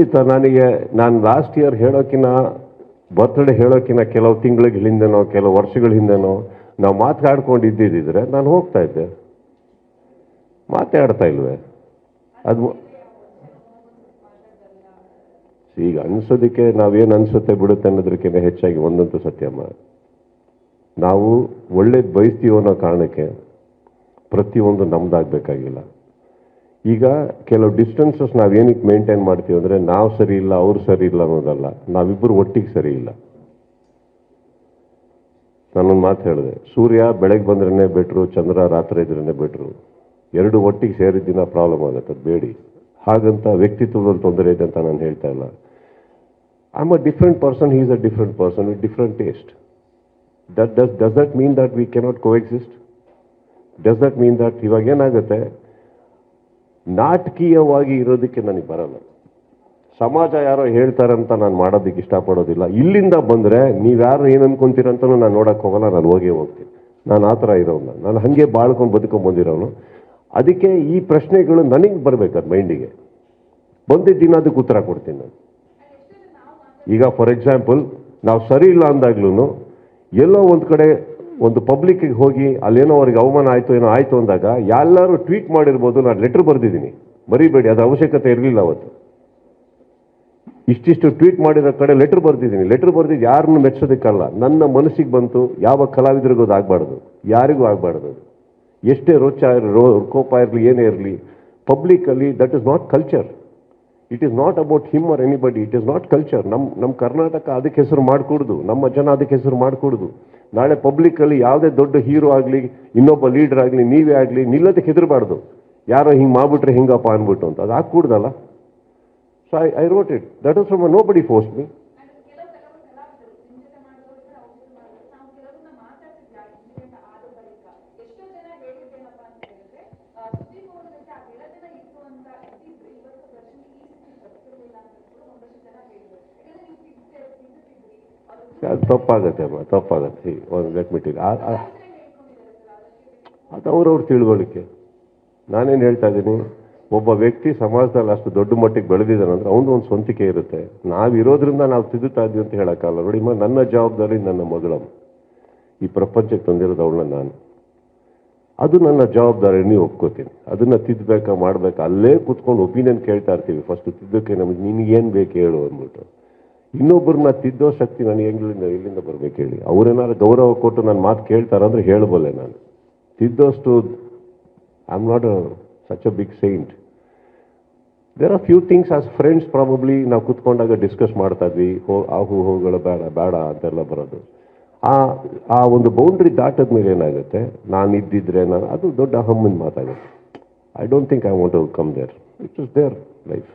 ಖಂಡಿತ ನನಗೆ, ನಾನು ಲಾಸ್ಟ್ ಇಯರ್ ಹೇಳೋಕಿನ ಬರ್ತ್ಡೇ ಹೇಳೋಕಿನ ಕೆಲವು ತಿಂಗಳ ಹಿಂದೆನೋ ಕೆಲವು ವರ್ಷಗಳ ಹಿಂದೆನೋ ನಾವು ಮಾತಾಡ್ಕೊಂಡು ಇದ್ದಿದ್ದರೆ ನಾನು ಹೋಗ್ತಾ ಇದ್ದೆ. ಮಾತಾಡ್ತಾ ಇಲ್ವೇ? ಅದು ಈಗ ಅನ್ಸೋದಕ್ಕೆ ನಾವೇನು ಅನ್ಸುತ್ತೆ ಬಿಡುತ್ತೆ ಅನ್ನೋದಕ್ಕಿಂತ ಹೆಚ್ಚಾಗಿ ಒಂದಂತೂ ಸತ್ಯಮ್ಮ ನಾವು ಒಳ್ಳೇದು ಬಯಸ್ತೀವೋ ಅನ್ನೋ ಕಾರಣಕ್ಕೆ ಪ್ರತಿಯೊಂದು ನಮ್ದಾಗಬೇಕಾಗಿಲ್ಲ. ಈಗ ಕೆಲವು ಡಿಸ್ಟೆನ್ಸಸ್ ನಾವೇನಕ್ಕೆ ಮೇಂಟೈನ್ ಮಾಡ್ತೀವಿ ಅಂದರೆ ನಾವು ಸರಿ ಇಲ್ಲ, ಅವರು ಸರಿ ಇಲ್ಲ ಅನ್ನೋದಲ್ಲ. ನಾವಿಬ್ಬರು ಒಟ್ಟಿಗೆ ಸರಿ ಇಲ್ಲ. ನಾನೊಂದು ಮಾತು ಹೇಳಿದೆ. ಸೂರ್ಯ ಬೆಳಗ್ಗೆ ಬಂದ್ರೇ ಬೆಟ್ರು ಚಂದ್ರ ರಾತ್ರಿ ಇದ್ರೇ ಬೆಟ್ರು ಎರಡು ಒಟ್ಟಿಗೆ ಸೇರಿದ್ದಿನ ಪ್ರಾಬ್ಲಮ್ ಆಗುತ್ತೆ ಬೇಡಿ. ಹಾಗಂತ ವ್ಯಕ್ತಿತ್ವದಲ್ಲಿ ತೊಂದರೆ ಇದೆ ಅಂತ ನಾನು ಹೇಳ್ತಾ ಇಲ್ಲ. Am a different person he's a different person with different taste that does does that mean that we cannot coexist does that mean that ಇವಾಗ ಏನಾಗುತ್ತೆ? ನಾಟಕೀಯವಾಗಿ ಇರೋದಕ್ಕೆ ನನಗೆ ಬರಲ್ಲ. ಸಮಾಜ ಯಾರೋ ಹೇಳ್ತಾರಂತ ನಾನು ಮಾಡೋದಕ್ಕೆ ಇಷ್ಟಪಡೋದಿಲ್ಲ. ಇಲ್ಲಿಂದ ಬಂದರೆ ನೀವ್ಯಾರು ಏನು ಅನ್ಕೊಂತೀರಂತನೂ ನಾನು ನೋಡಕ್ಕೆ ಹೋಗಲ್ಲ, ನಾನು ಹೋಗೇ ಹೋಗ್ತೀನಿ. ನಾನು ಆ ಥರ ಇರೋನು ನಾನು ಹಾಗೆ ಬಾಳ್ಕೊಂಡು ಬದುಕೊಂಡು ಬಂದಿರೋನು ಅದಕ್ಕೆ ಈ ಪ್ರಶ್ನೆಗಳು ನನಗೆ ಬರಬೇಕು ಮೈಂಡಿಗೆ. ಬಂದಿದ್ದ ದಿನ ಅದಕ್ಕೆ ಉತ್ತರ ಕೊಡ್ತೀನಿ ನಾನು. ಈಗ ಫಾರ್ ಎಕ್ಸಾಂಪಲ್ ನಾವು ಸರಿ ಇಲ್ಲ ಅಂದಾಗ್ಲೂ ಎಲ್ಲೋ ಒಂದು ಕಡೆ ಒಂದು ಪಬ್ಲಿಕ್ಕಿಗೆ ಹೋಗಿ ಅಲ್ಲೇನೋ ಅವ್ರಿಗೆ ಅವಮಾನ ಆಯಿತು, ಏನೋ ಆಯಿತು ಅಂದಾಗ ಎಲ್ಲರೂ ಟ್ವೀಟ್ ಮಾಡಿರ್ಬೋದು, ನಾನು ಲೆಟ್ರ್ ಬರೆದಿದ್ದೀನಿ. ಮರಿಬೇಡಿ ಅದು ಅವಶ್ಯಕತೆ ಇರಲಿಲ್ಲ ಅವತ್ತು. ಇಷ್ಟಿಷ್ಟು ಟ್ವೀಟ್ ಮಾಡಿರೋ ಕಡೆ ಲೆಟ್ರ್ ಬರೆದಿದ್ದೀನಿ. ಲೆಟ್ರ್ ಬರೆದಿದ್ದು ಯಾರನ್ನು ಮೆಚ್ಚೋದಕ್ಕಲ್ಲ ನನ್ನ ಮನಸ್ಸಿಗೆ ಬಂತು, ಯಾವ ಕಲಾವಿದರಿಗೂ ಅದು ಆಗಬಾರ್ದು. ಯಾರಿಗೂ ಆಗಬಾರ್ದು ಎಷ್ಟೇ ರೋಚ ರೋ ಕೋಪ ಇರಲಿ, ಏನೇ ಇರಲಿ ಪಬ್ಲಿಕಲ್ಲಿ that is not culture it is not about him or anybody it is not culture ನಮ್ಮ ನಮ್ಮ ಕರ್ನಾಟಕ ಅದಕ್ಕೆ ಹೆಸರು ಮಾಡಿಕೊಡ್ದು. ನಮ್ಮ ಜನ ಅದಕ್ಕೆ ಹೆಸರು ಮಾಡಿಕೊಡುದು. ನಾಳೆ ಪಬ್ಲಿಕ್ಕಲ್ಲಿ ಯಾವುದೇ ದೊಡ್ಡ ಹೀರೋ ಆಗಲಿ, ಇನ್ನೊಬ್ಬ ಲೀಡರ್ ಆಗಲಿ, ನೀವೇ ಆಗಲಿ, ನಿಲ್ಲೋದಕ್ಕೆ ಹೆದರಬಾರ್ದು. ಯಾರೋ ಹಿಂಗೆ ಮಾಡ್ಬಿಟ್ರೆ ಹಿಂಗಪ್ಪ ಅಂದ್ಬಿಟ್ಟು ಅಂತ. ಅದು ಆಗ್ಕೂಡ್ದಲ್ಲ. So I I wrote it that is from nobody force me ಎಷ್ಟೋ ಜನ ಹೇಳಿದ್ದೇನಪ್ಪ ಅಂತ ಹೇಳಿದ್ರೆ ಆ, ಸುದೀಪ್ ಅವ್ರ ಜೊತೆ ಆ ಗೆಳೆತನ ಇತ್ತು ಅಂತ ಇದ್ದಿದ್ರೆ ಇವತ್ತು ದರ್ಶನ್ ಈ ಸ್ಥಿತಿ ಬರ್ತಿರ್ಲಿಲ್ಲ ಅಂತ ಕೂಡ ಒಂದಷ್ಟು ಜನ ಹೇಳಿದ್ರು ಯಾಕಂದ್ರೆ ನೀವು ತಿದ್ದೆ ತಿದ್ದುತ್ತಿದ್ರಿ ಅವ್ರು ಅದು ತಪ್ಪಾಗತ್ತೆ ಅಮ್ಮ, ತಪ್ಪಾಗತ್ತೆ. ಒಂದು ಲೆಟ್ ಮೆಟೀರಿಯಲ್ ಅದು ಅವ್ರವ್ರ ತಿಳುವಳಿಕೆ ನಾನೇನು ಹೇಳ್ತಾ ಇದ್ದೀನಿ, ಒಬ್ಬ ವ್ಯಕ್ತಿ ಸಮಾಜದಲ್ಲಿ ಅಷ್ಟು ದೊಡ್ಡ ಮಟ್ಟಿಗೆ ಬೆಳೆದಿದ್ದಾನೆ ಅಂದ್ರೆ ಅವನು ಒಂದು ಸ್ವಂತಿಕೆ ಇರುತ್ತೆ. ನಾವಿರೋದ್ರಿಂದ ನಾವು ತಿದ್ದುತ್ತಾ ಇದ್ದೀವಿ ಅಂತ ಹೇಳೋಕ್ಕಲ್ಲ ನೋಡಿಮ್ಮ ನನ್ನ ಜವಾಬ್ದಾರಿ ನನ್ನ ಮಗಳಮ್ಮ ಈ ಪ್ರಪಂಚಕ್ಕೆ ತಂದಿರೋದು ಅವಳನ್ನ ನಾನು. ಅದು ನನ್ನ ಜವಾಬ್ದಾರಿ, ನೀವು ಒಪ್ಕೋತೀನಿ. ಅದನ್ನ ತಿದ್ದಬೇಕಾ ಮಾಡಬೇಕಾ ಅಲ್ಲೇ ಕೂತ್ಕೊಂಡು ಒಪಿನಿಯನ್ ಕೇಳ್ತಾ ಇರ್ತೀವಿ. ಫಸ್ಟ್ ತಿದ್ದಕ್ಕೆ ನಮಗೆ ನಿನಗೇನು ಬೇಕು ಹೇಳು ಅಂದ್ಬಿಟ್ಟು. ಇನ್ನೊಬ್ಬರನ್ನ ತಿದ್ದೋ ಶಕ್ತಿ ನನಗೆ ಹೆಂಗ್ಲಿಂದ ಎಲ್ಲಿಂದ ಬರ್ಬೇಕು ಹೇಳಿ. ಅವರೇನಾದ್ರು ಗೌರವ ಕೊಟ್ಟು ನನ್ನ ಮಾತು ಕೇಳ್ತಾರಂದ್ರೆ ಹೇಳಬಲ್ಲೆ ನಾನು. ತಿದ್ದೋಷ್ಟು I am not such a big saint there are few things as friends probably ನಾವು ಕುತ್ಕೊಂಡಾಗ ಡಿಸ್ಕಸ್ ಮಾಡ್ತಾ ಇದ್ವಿ. ಹೋ ಆಹು ಹೋಗಳ ಬೇಡ ಬೇಡ ಅಂತೆಲ್ಲ ಬರೋದು. ಆ ಆ ಒಂದು ಬೌಂಡ್ರಿ ದಾಟದ ಮೇಲೆ ಏನಾಗುತ್ತೆ? ನಾನು ಇದ್ದಿದ್ರೆ ನಾನು, ಅದು ದೊಡ್ಡ ಅಹಮ್ಮನ ಮಾತಾಗುತ್ತೆ. I don't think I want to come there it is their life